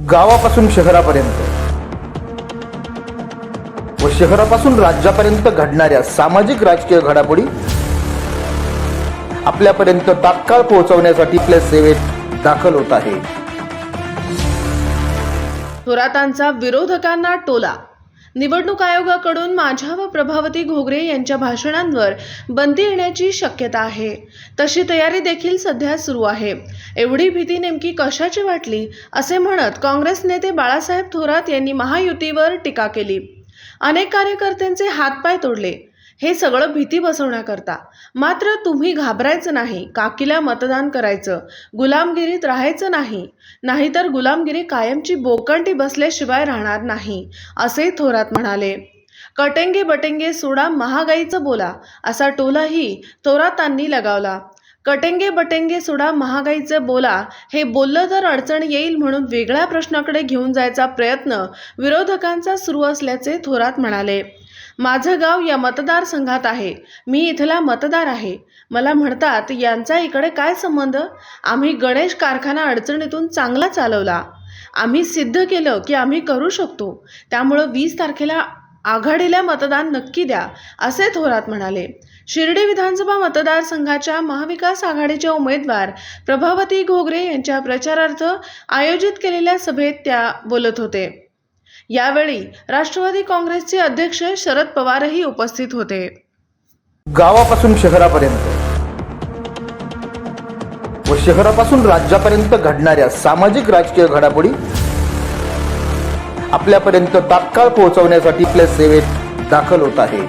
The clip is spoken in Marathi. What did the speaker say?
गावापासून शहरापर्यंत व शहरापासून राज्यापर्यंत घडणाऱ्या सामाजिक राजकीय घडामोडी आपल्यापर्यंत तात्काळ पोहोचवण्यासाठी आपल्या सेवेत दाखल होत आहे. थोरातांचा विरोधकांना टोला निवडणूक आयोगाकडून माझ्या व प्रभावती घोगरे यांच्या भाषणांवर बंदी येण्याची शक्यता आहे. तशी तयारी देखील सध्या सुरू आहे. एवढी भीती नेमकी कशाची वाटली असे म्हणत काँग्रेस नेते बाळासाहेब थोरात यांनी महायुतीवर टीका केली. अनेक कार्यकर्त्यांचे हातपाय तोडले. हे सगळं भीती बसवण्याकरता. मात्र तुम्ही घाबरायचं नाही काकीला मतदान करायचं गुलामगिरीत राहायचं नाही नाहीतर गुलामगिरी कायमची बोकंटी बसल्याशिवाय राहणार नाही असे थोरात म्हणाले. कटेंगे बटेंगे सोडा महागाईचं बोला असा टोलाही थोरातांनी लगावला. कटेंगे बटेंगे सोडा महागाईचं बोला हे बोललं तर अडचण येईल म्हणून वेगळ्या प्रश्नाकडे घेऊन जायचा प्रयत्न विरोधकांचा सुरू असल्याचे थोरात म्हणाले. माझं गाव या मतदारसंघात आहे. मी इथला मतदार आहे. मला म्हणतात यांचा इकडे काय संबंध? आम्ही गणेश कारखाना अडचणीतून चांगला चालवला. आम्ही सिद्ध केलं की आम्ही करू शकतो. त्यामुळं वीस तारखेला आघाडीला मतदान नक्की द्या असे थोरात म्हणाले. शिर्डी विधानसभा मतदारसंघाच्या महाविकास आघाडीच्या उमेदवार प्रभावती घोगरे यांच्या प्रचारार्थ आयोजित केलेल्या सभेत त्या बोलत होते. यावेळी राष्ट्रवादी काँग्रेसचे अध्यक्ष शरद पवारही उपस्थित होते. गावापासून शहरापर्यंत व शहरापासून राज्यापर्यंत घडणाऱ्या सामाजिक राजकीय घडामोडी आपल्यापर्यंत तात्काळ पोहोचवण्यासाठी आपल्या सेवेत दाखल होत आहे.